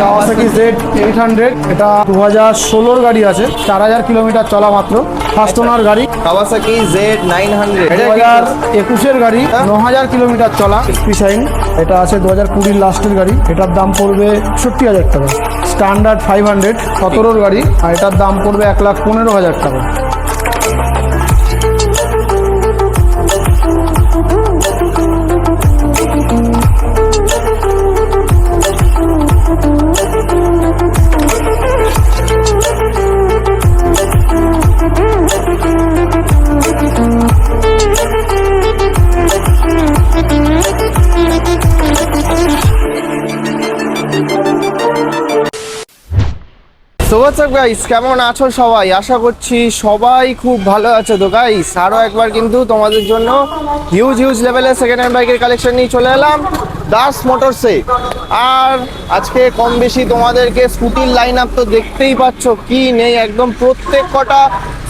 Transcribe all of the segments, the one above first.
Kawasaki Z eight hundred এটা দু হাজার ষোলোর গাড়ি আছে চার হাজার কিলোমিটার চলা মাত্র ফার্স্ট ওনার গাড়ি। কাওয়াসাকি জেড নাইন হান্ড্রেড দু হাজার একুশের গাড়ি ন হাজার কিলোমিটার চলা। এসপি এটা আছে দু হাজার কুড়ির লাস্টের গাড়ি এটার দাম পড়বে সত্তর হাজার টাকা। স্ট্যান্ডার্ড ফাইভ হান্ড্রেড সতেরোর গাড়ি আর এটার দাম পড়বে এক লাখ পনেরো হাজার টাকা। হোয়াটসঅ্যাপ গাইস কেমন আছো সবাই? আশা করছি সবাই খুব ভালো আছে তো গাইস আরও একবার কিন্তু তোমাদের জন্য হিউজ হিউজ লেভেলের সেকেন্ড হ্যান্ড বাইকের কালেকশন নিয়ে চলে এলাম দাস মোটরসে আর আজকে কম বেশি তোমাদেরকে স্কুটির লাইন আপ তো দেখতেই পাচ্ছ, কি নেই? একদম প্রত্যেক কটা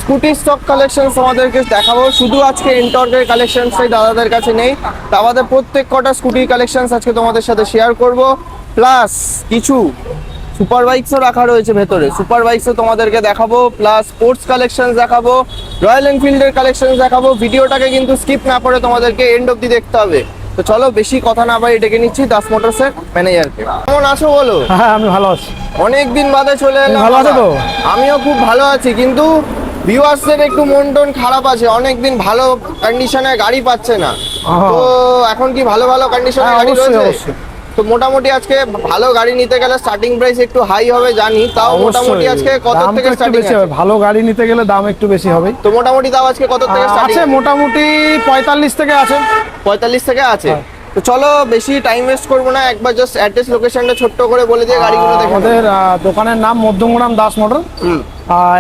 স্কুটি স্টক কালেকশন তোমাদেরকে দেখাবো। শুধু আজকে ইন্টর্কের কালেকশনসটাই দাদাদের কাছে নেই, তা আমাদের প্রত্যেক কটা স্কুটির কালেকশনস আজকে তোমাদের সাথে শেয়ার করব। প্লাস কিছু সুপার বাইকসও রাখা রয়েছে ভেতরে। সুপার বাইকসও তোমাদেরকে দেখাবো প্লাস স্পোর্টস কালেকশন দেখাবো রয়্যাল এনফিল্ডের কালেকশন দেখাবো। ভিডিওটাকে কিন্তু স্কিপ না করে তোমাদেরকে এন্ড অব্দি দেখতে হবে। তো চলো বেশি কথা না বাড়ি ডেকে নিচ্ছি দাস মোটরসের ম্যানেজারকে কেমন আছো বলো? হ্যাঁ আমি ভালো আছি। অনেক দিন বাদে চলে এলাম ভালো আছো তো? আমিও খুব ভালো আছি কিন্তু ভিউয়ার্সদের একটু মন টন খারাপ আছে। অনেকদিন ভালো কন্ডিশনে গাড়ি পাচ্ছে না। তো এখন কি ভালো ভালো কন্ডিশনে হ্যাঁ, গাড়ি রয়েছে। তো মোটামুটি আজকে ভালো গাড়ি নিতে গেলে স্টার্টিং প্রাইস একটু হাই হবে জানি। তাও মোটামুটি আজকে কত থেকে স্টার্টিং বেশি হবে। ভালো গাড়ি নিতে গেলে দাম একটু বেশি হবে। তো মোটামুটি তাও আজকে কত থেকে আছে মোটামুটি পঁয়তাল্লিশ থেকে আছে। পঁয়তাল্লিশ থেকে আছে? হ্যাঁ। তো চলো বেশি টাইম ওয়েস্ট করব না। একবার জাস্ট অ্যাড্রেস লোকেশনটা ছোট্ট করে বলে দিয়ে গাড়িগুলো দেখে। আমাদের দোকানের নাম মধ্যমগ্রাম দাস মোটর।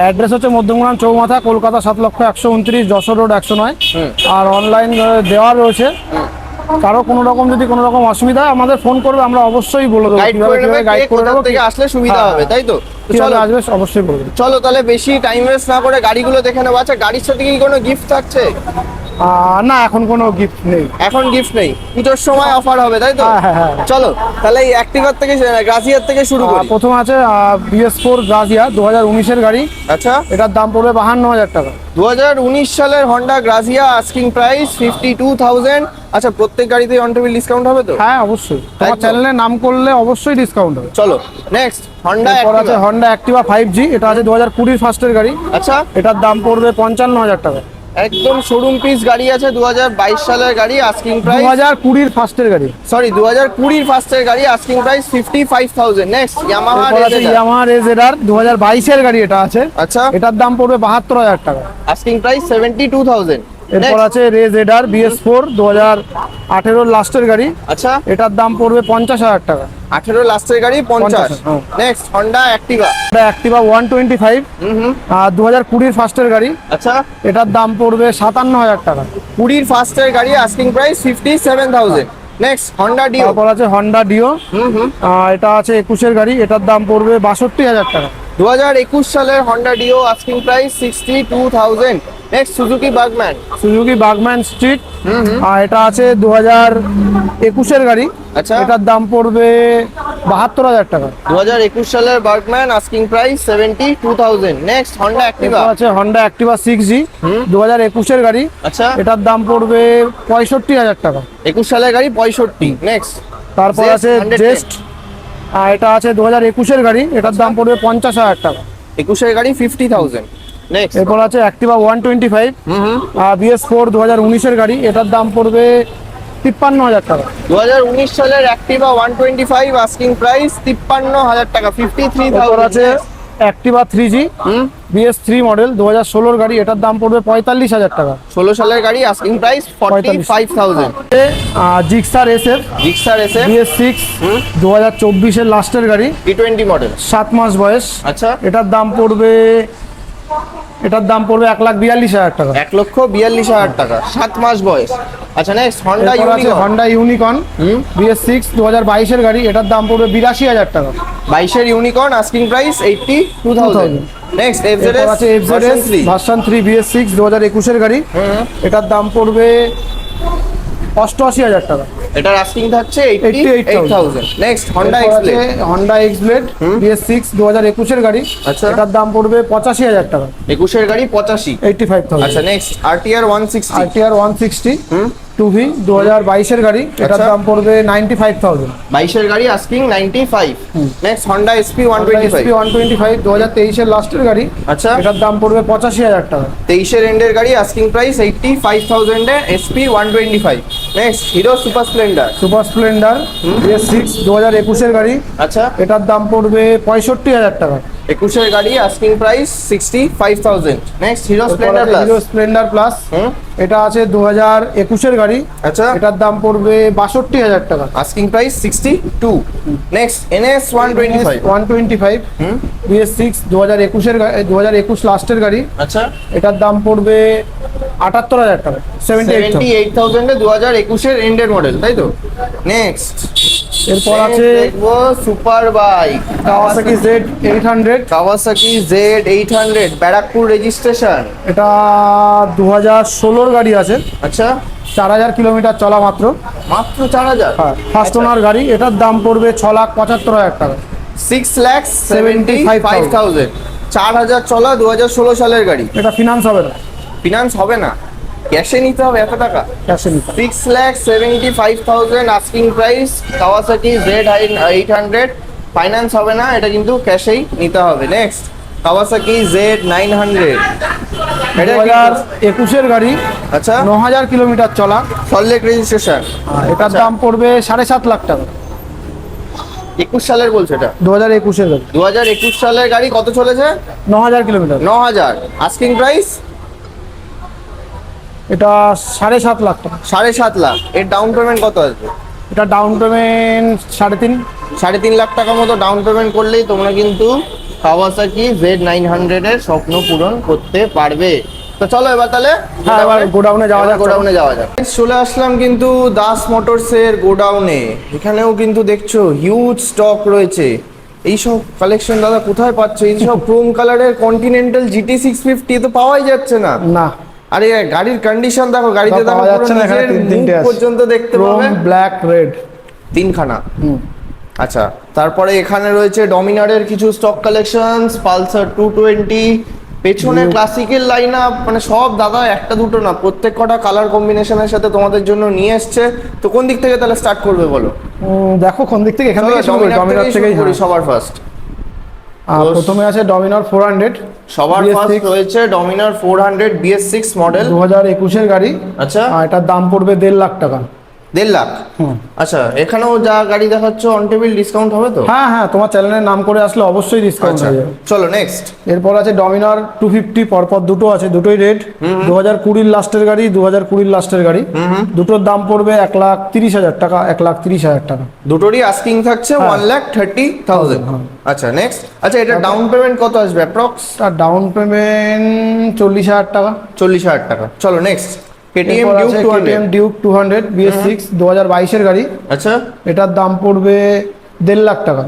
অ্যাড্রেস হচ্ছে মধ্যমগ্রাম চৌমাথা কলকাতা সাত লক্ষ একশো উনত্রিশ যশোর রোড একশো নয়। আর অনলাইন দেওয়া রয়েছে। কারও কোনো রকম যদি কোনো রকম অসুবিধা হয় আমাদের ফোন করবে আমরা অবশ্যই বলে দেবো। গাইড কীভাবে করে নেবে কীভাবে গাইড করে দেবো থেকে আসলে সুবিধা হ্যাঁ, হবে তাই তো? চলো। আসবে অবশ্যই বলে দেবো। চলো তাহলে বেশি টাইম ওয়েস্ট না করে গাড়িগুলো দেখে নেব। আচ্ছা গাড়ির সাথে কি কোনো গিফট থাকছে? না এখন কোনো গিফট নেই। এখন গিফট নেই। পুজোর সময় অফার হবে তাই তো? হ্যাঁ, হ্যাঁ, হ্যাঁ। চলো তাহলে এই অ্যাক্টিভার থেকে গ্রাসিয়ার থেকে শুরু করি। প্রথম আছে বিএস ফোর গ্রাজিয়া দু হাজার উনিশের গাড়ি। আচ্ছা। এটার দাম পড়বে বাহান্ন হাজার টাকা। দুহাজার উনিশ সালের Honda Grazia asking price fifty two thousand আচ্ছা প্রত্যেক গাড়িতে অন টেবিল ডিসকাউন্ট হবে তো? হ্যাঁ অবশ্যই। তোমার চ্যানেলে নাম করলে অবশ্যই ডিসকাউন্ট হবে। চলো নেক্সট হন্ডা আছে হন্ডা অ্যাক্টিভা ফাইভ জি এটা আছে দু হাজার কুড়ির ফার্স্টের গাড়ি। আচ্ছা। এটার দাম পড়বে পঞ্চান্ন হাজার টাকা। একদম শোরুম পিস গাড়ি আছে দু হাজার বাইশ সালের গাড়ি আস্কিং প্রাইস দু হাজার কুড়ির ফার্স্টের গাড়ি। সরি দু হাজার কুড়ির ফার্স্টের গাড়ি asking price fifty five thousand next Yamaha Yamaha RayZR দু হাজার বাইশের গাড়ি এটা আছে। আচ্ছা। এটার দাম পড়বে বাহাত্তর হাজার টাকা। Asking price seventy two thousand এরপর আছে রেজেডার বিএস ফোর দু হাজার আঠেরোর লাস্টের গাড়ি। আচ্ছা। এটার দাম পড়বে পঞ্চাশ হাজার টাকা। আঠেরো লাস্টের গাড়ি পঞ্চাশ। Next Honda Activa Activa one twenty five আর দু হাজার কুড়ির ফার্স্টের গাড়ি। আচ্ছা। এটার দাম পড়বে সাতান্ন হাজার টাকা। কুড়ির ফার্স্টের গাড়ি asking price fifty seven thousand next Honda Dio তারপর আছে হন্ডা ডিও হুম হুম। এটা আছে একুশের গাড়ি। এটার দাম পড়বে বাষট্টি হাজার টাকা। দু হাজার একুশ সালের Honda Dio asking price sixty two thousand next Suzuki Burgman Suzuki Burgman Street আর এটা আছে দু হাজার একুশের গাড়ি। আচ্ছা। এটার দাম পড়বে বাহাত্তর হাজার টাকা। দু হাজার একুশ সালের Burgman asking price seventy two thousand next Honda Activa আছে হন্ডা অ্যাক্টিভা সিক্স জি। দু হাজার একুশের গাড়ি। আচ্ছা। এটার দাম পড়বে পঁয়ষট্টি হাজার টাকা। একুশ সালের গাড়ি পঁয়ষট্টি। নেক্সট তারপর আছে জেস্ট আর এটা আছে দু হাজার একুশের গাড়ি এটার দাম পড়বে পঞ্চাশ হাজার টাকা। একুশের গাড়ি ফিফটি থাউজেন্ড এরপর আছে অ্যাক্টিভা ওয়ান টোয়েন্টি ফাইভ আর বিএস ফোর দু হাজার উনিশের গাড়ি এটার দাম পড়বে তিপ্পান্ন হাজার টাকা। দু হাজার উনিশ সালের Activa one twenty five asking price তিপ্পান্ন হাজার টাকা ফিফটি থ্রি এরপর আছে Activa three G BS three model দু হাজার ষোলোর গাড়ি এটার দাম পড়বে পঁয়তাল্লিশ হাজার টাকা। ষোলো সালের গাড়ি asking price forty five thousand Gixxer S F Gixxer এসে বিএস সিক্স দু হাজার চব্বিশের লাস্টের গাড়ি। টি টোয়েন্টি মডেল সাত মাস বয়স। আচ্ছা। এটার দাম পড়বে এটার দাম পড়বে এক লাখ বিয়াল্লিশ হাজার টাকা। এক লক্ষ বিয়াল্লিশ হাজার টাকা। সাত মাস বয়স। আচ্ছা next Honda Unicorn Honda Unicorn BS six দু হাজার বাইশের গাড়ি এটার দাম পড়বে বিরাশি হাজার টাকা। বাইশের Unicorn asking price eighty two thousand next FZ এরপর আছে FZS version three BS six দু হাজার একুশের গাড়ি। এটার দাম পড়বে অষ্টআশি হাজার টাকা। এটার আস্কিং থাকছে 88,000 88000 next Honda Honda X Blade BS six দু হাজার একুশের গাড়ি। আচ্ছা। এটার দাম পড়বে পঁচাশি হাজার টাকা। একুশের গাড়ি 85 এইটটি ফাইভ আচ্ছা next RTR 160 RTR one sixty hmm. Two V দু হাজার বাইশের গাড়ি এটার আচ্ছা। দাম পড়বে নাইনটি ফাইভ থাউজেন্ড। 22 এর গাড়ি asking 95 next Honda SP 125 one twenty five দু হাজার তেইশের লাস্টের গাড়ি আচ্ছা। এটার দাম পড়বে পঁচাশি হাজার টাকা। 23 এর এন্ডের গাড়ি আস্কিং প্রাইস 85000 এ SP 125 next Hero Super Splendor Super Splendor BS six দু হাজার একুশের গাড়ি আচ্ছা। এটার দাম পড়বে পঁয়ষট্টি হাজার টাকা। 21 এর গাড়ি asking price 65000 next Hero Splendor Plus Hero Splendor Plus এটা আছে দু হাজার একুশের গাড়ি। আচ্ছা। এটার দাম পড়বে বাষট্টি হাজার টাকা। Asking price 62 next NS 125 one twenty five hmm? BS six দু হাজার একুশের দু হাজার একুশ লাস্টের গাড়ি। আচ্ছা। এটার দাম পড়বে আটাত্তর হাজার টাকা। সেভেন্টি এইট থাউজেন্ডে দু হাজার একুশের এন্ডের মডেল তাই তো? নেক্সট এরপর আছে দেখব super bike Kawasaki Z eight hundred Kawasaki Z eight hundred Barrackpore registration এটা দু হাজার ষোলোর গাড়ি আছে। আচ্ছা। চার হাজার কিলোমিটার চলা মাত্র। মাত্র চার হাজার? ফার্স্ট ওনার গাড়ি। এটার দাম পড়বে ছ লাখ পঁচাত্তর হাজার টাকা। Six lakh seventy five thousand চার হাজার চলা দু হাজার ষোলো সালের গাড়ি। এটা ফিনান্স হবে না। ফিনান্স হবে না। ক্যাশে নিতে হবে এত টাকা? ক্যাশে নিতে six lakh seventy five thousand asking price Kawasaki Z eight hundred finance হবে না এটা কিন্তু ক্যাশেই নিতে হবে। Next Kawasaki Z nine hundred দু হাজার একুশের গাড়ি আচ্ছা। ন হাজার কিলোমিটার চলা। সল্লেক রেজিস্ট্রেশন আর এটার দাম পড়বে সাড়ে সাত লাখ টাকা। একুশ সালের বলছে এটা? দু হাজার একুশের গাড়ি। দু হাজার একুশ সালের গাড়ি কত চলেছে? ন হাজার কিলোমিটার। ন হাজার আস্কিং প্রাইস এটা সাড়ে সাত লাখ টাকা। সাড়ে সাত লাখ। এর ডাউন পেমেন্ট কত আসবে? এটা ডাউন পেমেন্ট সাড়ে তিন। সাড়ে তিন লাখ টাকা মতো ডাউন পেমেন্ট করলেই তোমরা কিন্তু কাওয়াসাকি জেড নাইন হান্ড্রেডের স্বপ্ন পূরণ করতে পারবে। তো চলো এবার তাহলে হ্যাঁ, এবার গোডাউনে যাওয়া যাক। গোডাউনে যাওয়া যাক। চলে আসলাম কিন্তু দাস মোটরসের গোডাউনে এখানেও কিন্তু দেখছ হিউজ স্টক রয়েছে। এইসব কালেকশন দাদা কোথায় পাচ্ছ? এইসব ক্রোম কালারের কন্টিনেন্টাল জিটি সিক্স ফিফটি তো পাওয়াই যাচ্ছে না। না। আরে গাড়ির কন্ডিশন দেখো গাড়িতে দেখো পুরো যাচ্ছে না, নিজের মুখ পর্যন্ত দেখতে পাবে। ব্ল্যাক রেড তিনখানা। আচ্ছা তারপরে এখানে রয়েছে ডমিনারের কিছু stock collections Pulsar two twenty পেছনে ক্লাসিকের লাইন আপ মানে সব দাদা একটা দুটো না প্রত্যেক কটা কালার কম্বিনেশনের সাথে তোমাদের জন্য নিয়ে এসছে। তো কোন দিক থেকে তাহলে স্টার্ট করবে বলো? দেখো কোন দিক থেকে এখান থেকে ডমিনার থেকেই হ্যাঁ। সবার ফার্স্ট প্রথমে আছে ডমিনার ফোর হান্ড্রেড সবার BS6 ফার্স্ট রয়েছে Dominar four hundred BS six model দু হাজার একুশের গাড়ি। আচ্ছা। এটার দাম পড়বে দেড় লাখ টাকা। দেড় লাখ? আচ্ছা এখানেও যা গাড়ি দেখাচ্ছ অন টেবিল ডিসকাউন্ট হবে তো? হ্যাঁ হ্যাঁ তোমার চ্যানেলের নাম করে আসলে অবশ্যই ডিসকাউন্ট আচ্ছা যাবে। চলো নেক্সট এরপর আছে ডমিনার টু ফিফটি পরপর দুটো আছে দুটোই রেট দু হাজার কুড়ির লাস্টের গাড়ি দু হাজার কুড়ির লাস্টের গাড়ি। দুটোর দাম পড়বে এক লাখ তিরিশ হাজার টাকা এক লাখ তিরিশ হাজার টাকা। দুটোরই আস্কিং থাকছে। One lakh thirty thousand. আচ্ছা নেক্সট আচ্ছা এটা ডাউন পেমেন্ট কত আসবে অ্যাপ্রক্স তার ডাউন পেমেন্ট চল্লিশ হাজার টাকা। চল্লিশ হাজার টাকা। চলো নেক্সট কেটিএম এরপর ডিউক আছে two KTM Duke two hundred BS six দু হাজার বাইশের গাড়ি। আচ্ছা। এটার দাম পড়বে দেড় লাখ টাকা।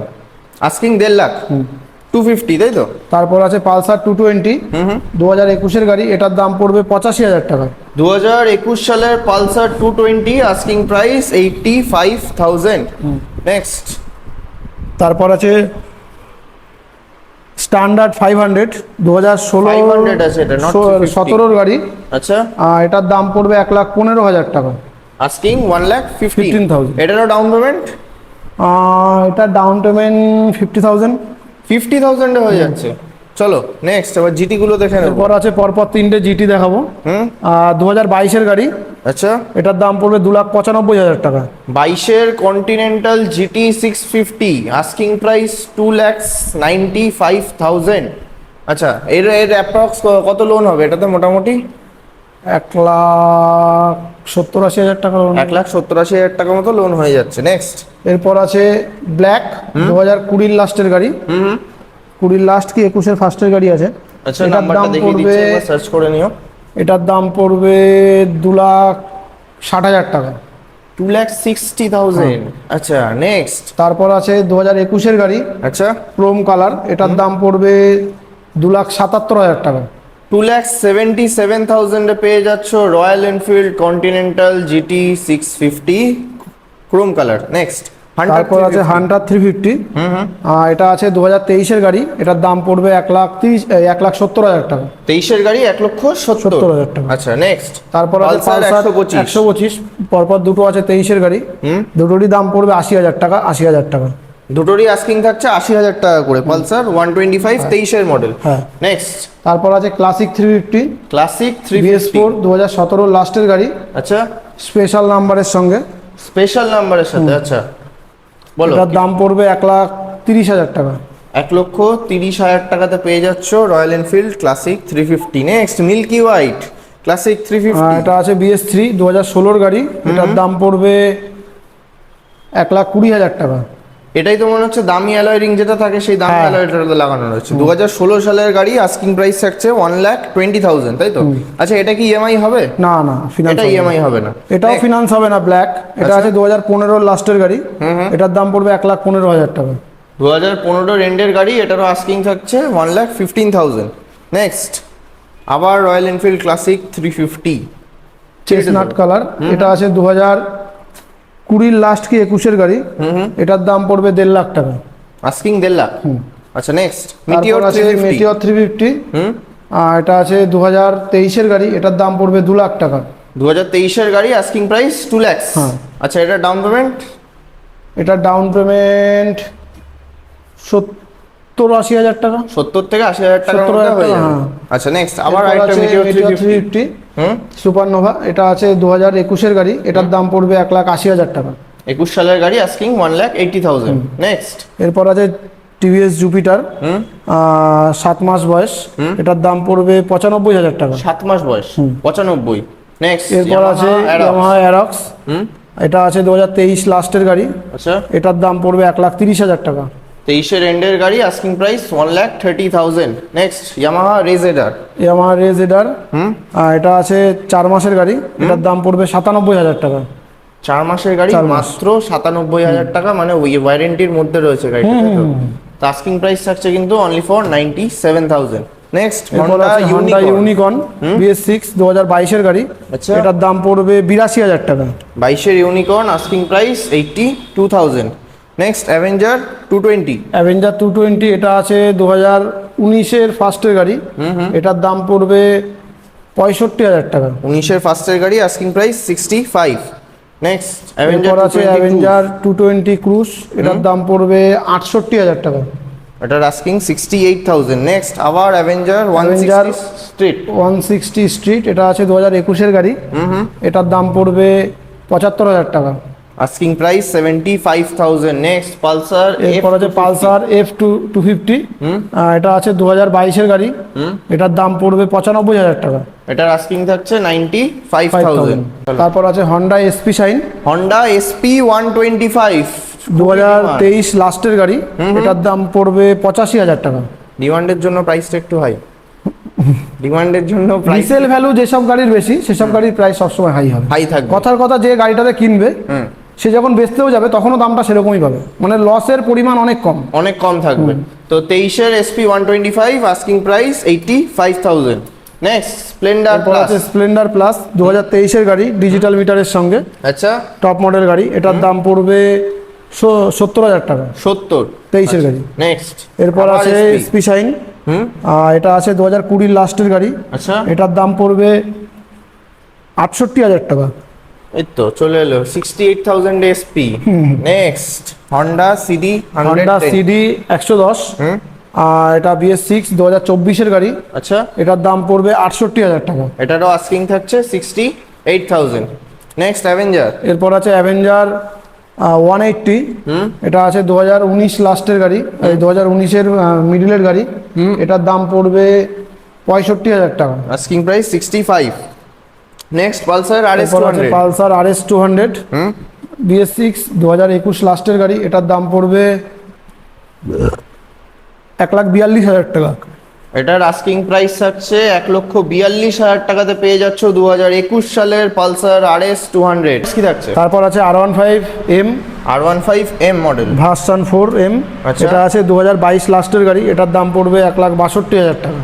আস্কিং দেড় লাখ? টু ফিফটি তাই তো? তারপর আছে Pulsar two twenty hmm hmm. দু হাজার একুশের গাড়ি এটার দাম পড়বে পঁচাশি হাজার টাকা। দু হাজার একুশ সালের Pulsar two twenty asking price eighty five thousand next তারপর আছে স্ট্যান্ডার্ড ফাইভ হান্ড্রেড দু হাজার ষোলো 500 আছে এটা, not 350 সতেরোর গাড়ি। আচ্ছা। এটার দাম পড়বে এক লাখ পনেরো হাজার টাকা। Asking one lakh fifteen thousand এটারও ডাউন পেমেন্ট এটা down payment fifty thousand fifty থাউজেন্ডে হয়ে যাচ্ছে। চলো নেক্সট এবার জিটি গুলো দেখে নেব। এরপর আছে পরপর তিনটে জিটি দেখাবো। হুম? দু হাজার বাইশের গাড়ি। আচ্ছা। এটার দাম পড়বে দু লাখ পঁচানব্বই হাজার টাকা। বাইশের Continental GT six fifty asking price two lakhs ninety five thousand আচ্ছা এর এর অ্যাপ্রক্স কত লোন হবে? এটাতে মোটামুটি? এক লাখ সত্তর আশি হাজার টাকা loan। এক লাখ সত্তর আশি হাজার টাকা মতো লোন হয়ে যাচ্ছে। নেক্সট এরপর আছে ব্ল্যাক দু হাজার কুড়ির লাস্টের গাড়ি। হুম। কুড়ির লাস্ট কি একুশের ফার্স্টের গাড়ি আছে। আচ্ছা এটার নাম্বারটা দাম দেখিয়ে পড়বে দিচ্ছি একবার সার্চ করে নিও। এটার দাম পড়বে দু লাখ ষাট হাজার টাকা। টু ল্যাক্স সিক্সটি থাউজেন্ড আচ্ছা নেক্সট তারপর আছে দু হাজার একুশের গাড়ি। আচ্ছা। ক্রোম কালার এটার দাম পড়বে দু লাখ সাতাত্তর হাজার টাকা। টু ল্যাক্স সেভেন্টি সেভেন থাউজেন্ডে পেয়ে যাচ্ছ Royal Enfield Continental GT six fifty chrome colour next তারপর আছে হান্টার থ্রি ফিফটি এটা আছে দু হাজার তেইশের গাড়ি। এটার দাম পড়বে এক লাখ তিরিশ এক লাখ সত্তর হাজার টাকা। তেইশের গাড়ি এক লক্ষ সত্তর। 70,000 টাকা। আচ্ছা নেক্সট তারপর আছে পালসার একশো পঁচিশ। পরপর দুটো আছে তেইশের গাড়ি। হুম। দুটোরই দাম পড়বে আশি হাজার টাকা আশি হাজার টাকা। দুটোরই আস্কিং থাকছে আশি হাজার টাকা করে। পালসার ওয়ান টোয়েন্টি ফাইভ তেইশের মডেল হ্যাঁ। নেক্সট তারপর আছে Classic three fifty Classic three BS four দু হাজার সতেরো লাস্টের গাড়ি। আচ্ছা। স্পেশাল নাম্বারের সঙ্গে। স্পেশাল নাম্বারের সাথে আচ্ছা। এটার দাম পড়বে এক লাখ তিরিশ হাজার টাকা। এক লক্ষ তিরিশ হাজার টাকাতে পেয়ে যাচ্ছ Royal Enfield Classic three fifty next milky white Classic three fifty এটা আছে বিএস থ্রি দু হাজার ষোলোর গাড়ি। এটার দাম পড়বে এক লাখ কুড়ি হাজার টাকা। এটাই তো মনে হচ্ছে দামি অ্যালয় রিং যেটা থাকে সেই দামি হ্যাঁ। অ্যালয়টা লাগানো রয়েছে। দু হাজার ষোলো সালের গাড়ি আস্কিং প্রাইস থাকছে ওয়ান লাখ টোয়েন্টি থাউজেন্ড তাই তো? আচ্ছা এটা কি ইএমআই হবে? না না এটা ইএমআই হবে না। এটাও ফিনান্স হবে না ব্ল্যাক এটা আচ্ছা। আছে দু হাজার পনেরোর লাস্টের গাড়ি। এটার দাম পড়বে এক লাখ পনেরো হাজার টাকা। দু হাজার পনেরো রেন্ডের গাড়ি এটারও আস্কিং থাকছে one lakh fifteen thousand next আবার Royal Enfield Classic three fifty chestnut colour এটা আছে দু হাজার কুড়ির লাস্ট কি একুশের গাড়ি? এটার দাম পড়বে দেড় লাখ টাকা। আস্কিং দেড় লাখ? আচ্ছা নেক্সট মিটিওর আছে মেটিওর থ্রি ফিফটি হুম। এটা আছে দু হাজার তেইশের গাড়ি এটার দাম পড়বে দু লাখ টাকা। দু হাজার তেইশের গাড়ি আস্কিং প্রাইস টু ল্যাক্স। আচ্ছা এটা ডাউন পেমেন্ট এটার ডাউন পেমেন্ট সত্তর আশি হাজার টাকা। সত্তর থেকে আশি হাজার টাকার 70,000 মধ্যে হয়ে টাকা, যাবে। হ্যাঁ। আচ্ছা নেক্সট আবার আরেকটা Meteor three fifty 350 hmm? Supernova এটা আছে দু হাজার একুশের গাড়ি এটার দাম পড়বে এক লাখ আশি হাজার টাকা। একুশ সালের গাড়ি asking one lakh eighty thousand next এরপর আছে টিভিএস জুপিটার সাত মাস বয়স এটার দাম পড়বে পঁচানব্বই হাজার টাকা। সাত মাস বয়স। পঁচানব্বই। নেক্সট এরপর আছে ইয়ামাহা অ্যারক্স হুম। এটা আছে দু হাজার তেইশ লাস্টের গাড়ি। আচ্ছা। এটার দাম পড়বে এক লাখ তিরিশ হাজার টাকা। তেইশের এন্ডের গাড়ি asking price one lakh thirty thousand next Yamaha Rayzr Yamaha Rayzr hmm এটা আছে চার মাসের গাড়ি। এটার দাম পড়বে সাতানব্বই হাজার টাকা। চার মাসের গাড়ি মাত্র সাতানব্বই হাজার টাকা মানে ওই ওয়ারেন্টির মধ্যে রয়েছে গাড়িটা তো? আস্কিং প্রাইস থাকছে কিন্তু only for ninety seven thousand next Honda Unicorn BS six দু হাজার বাইশের গাড়ি। আচ্ছা। এটার দাম পড়বে বিরাশি হাজার টাকা। বাইশের Unicorn asking price eighty two thousand next Avenger two twenty Avenger two twenty এটা আছে দু হাজার উনিশের ফার্স্টের গাড়ি। এটার দাম পড়বে পঁয়ষট্টি হাজার টাকা। উনিশের ফার্স্টের গাড়ি asking price sixty five next এরপর আছে Avenger Avenger two twenty Cruise এটার দাম পড়বে আটষট্টি হাজার টাকা। এটার asking sixty eight thousand next আবার Avenger one street one sixty street এটা আছে দু হাজার একুশের গাড়ি। এটার দাম পড়বে পঁচাত্তর হাজার টাকা। Asking price seventy five thousand next Pulsar এরপর আছে Pulsar F two two fifty এটা আছে দু হাজার বাইশের গাড়ি। এটার দাম পড়বে পঁচানব্বই হাজার টাকা। এটার আস্কিং থাকছে নাইনটি ফাইভ থাউজেন্ড তারপর আছে Honda SP Shine Honda SP one twenty five দু হাজার তেইশ লাস্টের গাড়ি। এটার দাম পড়বে পঁচাশি হাজার টাকা। ডিমান্ডের জন্য প্রাইসটা একটু হাই ডিমান্ডের জন্য প্রাইস রিসেল ভ্যালু যেসব গাড়ির বেশি সেসব গাড়ির প্রাইস সবসময় হাই হবে। হাই থাকবে। কথার কথা যে গাড়িটাতে কিনবে সে যখন বেচতেও যাবে তখনও দামটা সেরকমই পাবে। মানে লসের পরিমাণ অনেক কম। অনেক কম থাকবে। তো তেইশের SP one twenty five asking price eighty five thousand next Splendor Plus Splendor Plus দু হাজার তেইশের গাড়ি ডিজিটাল মিটারের সঙ্গে। আচ্ছা। টপ মডেল গাড়ি। এটার দাম পড়বে সত্তর হাজার টাকা। সত্তর। তেইশের গাড়ি। নেক্সট এরপর আছে স্পি শাইন এটা আছে দু হাজার কুড়ির লাস্টের গাড়ি। আচ্ছা। এটার দাম পড়বে আটষট্টি হাজার টাকা। এই তো চলে এলো। Sixty eight thousand SP next Honda CD Honda CD একশো দশ। হুম। এটা বিএস সিক্স দু হাজার চব্বিশের গাড়ি। আচ্ছা। এটার দাম পড়বে আটষট্টি হাজার টাকা। এটারও আস্কিং থাকছে sixty eight thousand next Avenger এরপর আছে অ্যাভেঞ্জার ওয়ান এইটটি হুম। এটা আছে দু হাজার উনিশ লাস্টের গাড়ি দু হাজার উনিশের মিডিলের গাড়ি। এটার দাম পড়বে পঁয়ষট্টি হাজার টাকা। Asking price sixty five next Pulsar R S Pulsar R S two hundred hmm? BS six দু হাজার একুশ লাস্টের গাড়ি এটার দাম পড়বে এক লাখ বিয়াল্লিশ হাজার টাকা। এটার আস্কিং প্রাইস থাকছে এক লক্ষ বিয়াল্লিশ হাজার টাকাতে পেয়ে যাচ্ছ দু হাজার একুশ সালের Pulsar R S two hundred কি থাকছে? তারপর আছে R one five M R one five M model version four M. এটা আছে দু হাজার বাইশ লাস্টের গাড়ি এটার দাম পড়বে এক লাখ বাষট্টি হাজার টাকা।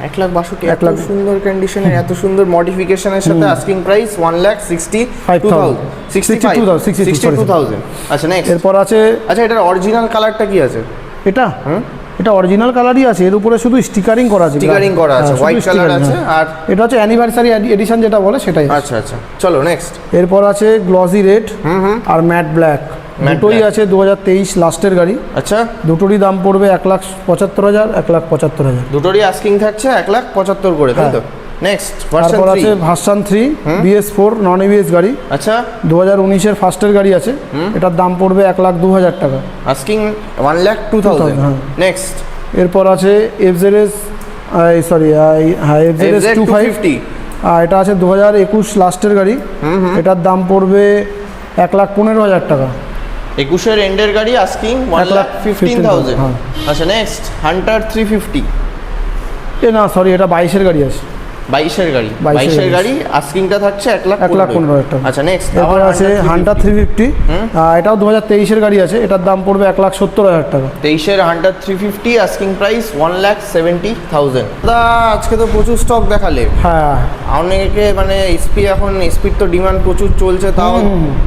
এক লাখ বাষট্টি এক লাখ। সুন্দর কন্ডিশনের এত সুন্দর মডিফিকেশনের সাথে asking price one lakh sixty two. Thousand sixty 62,000, 62, sixty sorry, two thousand আচ্ছা নেক্সট এরপর আছে আচ্ছা এটার অরিজিনাল কালারটা কি আছে? এটা? হুম? এটা অরিজিনাল কালারই আছে এর উপরে শুধু স্টিকারিং করা আছে। Stickering করা আছে, হ্যাঁ, color stickering, আছে, হ্যাঁ। আর- এটা হচ্ছে অ্যানিভার্সারি এডিশন যেটা বলে সেটাই। আচ্ছা আচ্ছা। চলো নেক্সট এরপর আছে গ্লসি রেড আর ম্যাট ব্ল্যাক দুটোই আছে দু হাজার তেইশ লাস্টের গাড়ি। আচ্ছা। দুটোরই দাম পড়বে এক লাখ পঁচাত্তর হাজার এক লাখ পঁচাত্তর হাজার। দুটোরই আস্কিং থাকছে এক লাখ পঁচাত্তর করে তাই তো? নেক্সট তারপর আছে version three BS four non ABS গাড়ি। আচ্ছা। দু হাজার উনিশের ফার্স্টের গাড়ি আছে। এটার দাম পড়বে এক লাখ দু হাজার টাকা asking one lakh two thousand হ্যাঁ। নেক্সট এরপর আছে সরি হ্যাঁ টু 250 এটা আছে দু হাজার একুশ লাস্টের গাড়ি। এটার দাম পড়বে এক লাখ পনেরো হাজার টাকা। একুশের এন্ডের গাড়ি asking one lakh fifteen thousand হ্যাঁ। আচ্ছা নেক্সট হান্টার থ্রি ফিফটি এ না সরি এটা বাইশের গাড়ি আছে। বাইশের গাড়ি। বাইশের গাড়ি। আস্কিংটা থাকছে এক লাখ এক লাখ পনেরো হাজার টাকা। আচ্ছা নেক্সট এরপর আছে হান্টার থ্রি ফিফটি এটাও দু হাজার তেইশের গাড়ি আছে। এটার দাম পড়বে এক লাখ সত্তর হাজার টাকা। তেইশের Hunter three fifty asking price one lakh seventy thousand দাদা আজকে তো প্রচুর স্টক দেখালে। হ্যাঁ। অনেকে মানে এসপি এখন এসপির তো ডিমান্ড প্রচুর চলছে তাও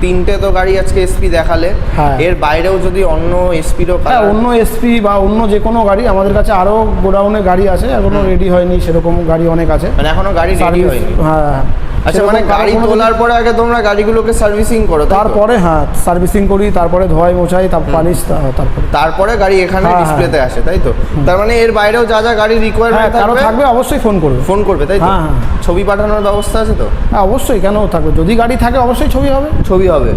তিনটে তো গাড়ি আজকে এসপি দেখালে। হ্যাঁ। এর বাইরেও যদি অন্য এসপিরও হ্যাঁ অন্য এসপি বা অন্য যে কোনো গাড়ি আমাদের কাছে আরও গোডাউনে গাড়ি আছে এখনও রেডি হয়নি সেরকম গাড়ি অনেক আছে। মানে এখনও গাড়ি রেডি হয়নি। হ্যাঁ। আচ্ছা মানে গাড়ি তোলার পরে আগে তোমরা গাড়িগুলোকে সার্ভিসিং করো তারপরে হ্যাঁ সার্ভিসিং করি তারপরে ধোয়াই মোছাই তারপর পালিশ তারপরে। তারপরে গাড়ি এখানে হ্যাঁ, ডিসপ্লেতে আসে তাই তো? তার মানে এর বাইরেও যা যা গাড়ি হ্যাঁ রিকোয়ারমেন্ট থাকবে থাকবে অবশ্যই ফোন করবে। ফোন করবে তাই তো? হ্যাঁ, হ্যাঁ। ছবি পাঠানোর ব্যবস্থা আছে তো? হ্যাঁ অবশ্যই কেন থাকবে? যদি গাড়ি থাকে অবশ্যই ছবি হবে। ছবি হবে।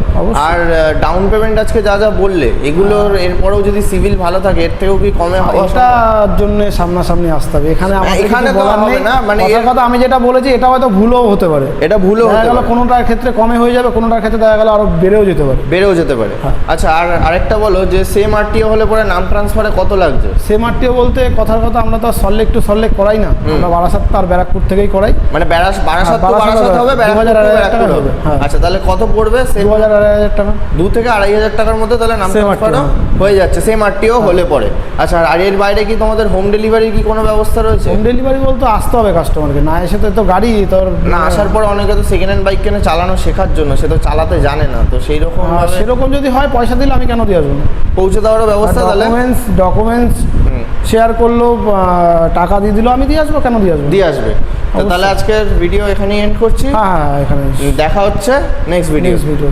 আর ডাউন পেমেন্ট আজকে যা যা বললে এগুলোর এরপরেও যদি সিভিল ভালো থাকে এর থেকেও কি কমে হবে? এটার জন্য সামনাসামনি আসতে হবে। এখানে এখানে তো বলার হবে নেই। না, মানে এর- কথা আমি যেটা বলেছি এটা হয়তো ভুলও হতে পারে। এটা ভুলও হতে গেল পারে। কোনোটার ক্ষেত্রে কমে হয়ে যাবে কোনোটার ক্ষেত্রে দেখা গেল আরও বেড়েও যেতে পারে। বেড়েও যেতে পারে। হ্যাঁ। আচ্ছা আর আরেকটা বলো যে সেম আরটিও হলে পরে নাম ট্রান্সফারে কত লাগছে? সেম আরটিও বলতে কথার কথা আমরা তো সল্লেক টু সল্লেক করাই না। আমরা বারাসাত আর ব্যারাকপুর থেকেই করাই। মানে বেড়াস বারাসাত তো হ্যাঁ, বারাসাত হবে। ব্যারাকপুর 2000 হবে। হ্যাঁ। আচ্ছা তাহলে কত পড়বে? সেম হাজার আড়াই হাজার টাকা। দু থেকে আড়াই হাজার টাকার মধ্যে তাহলে নাম ট্রান্সফারও হয়ে যাচ্ছে সেম আরটিও হলে পরে। আচ্ছা আর এর বাইরে কি তোমাদের হোম ডেলিভারির কি কোনো ব্যবস্থা রয়েছে? হোম ডেলিভারি বলতে আসতে হবে কাস্টমারকে না এসে তো তো গাড়ি তোর না আসার পর অনেকে তো সেকেন্ড হ্যান্ড বাইক কেনে চালানো শেখার জন্য সে তো চালাতে জানে না তো সেই রকম আর সেরকম যদি হয় পয়সা দিলে আমি কেন দিয়ে আসব? পৌঁছে দেওয়ারও ব্যবস্থা তাহলে? ডকুমেন্টস ডকুমেন্টস শেয়ার করল টাকা দিয়ে দিলো আমি দিয়ে আসব কেন দিয়ে আসব? দিয়ে আসবে। তো তাহলে আজকের ভিডিও এখানেই এন্ড করছি। হ্যাঁ হ্যাঁ এখানে দেখা হচ্ছে নেক্সট ভিডিও নেক্সট ভিডিও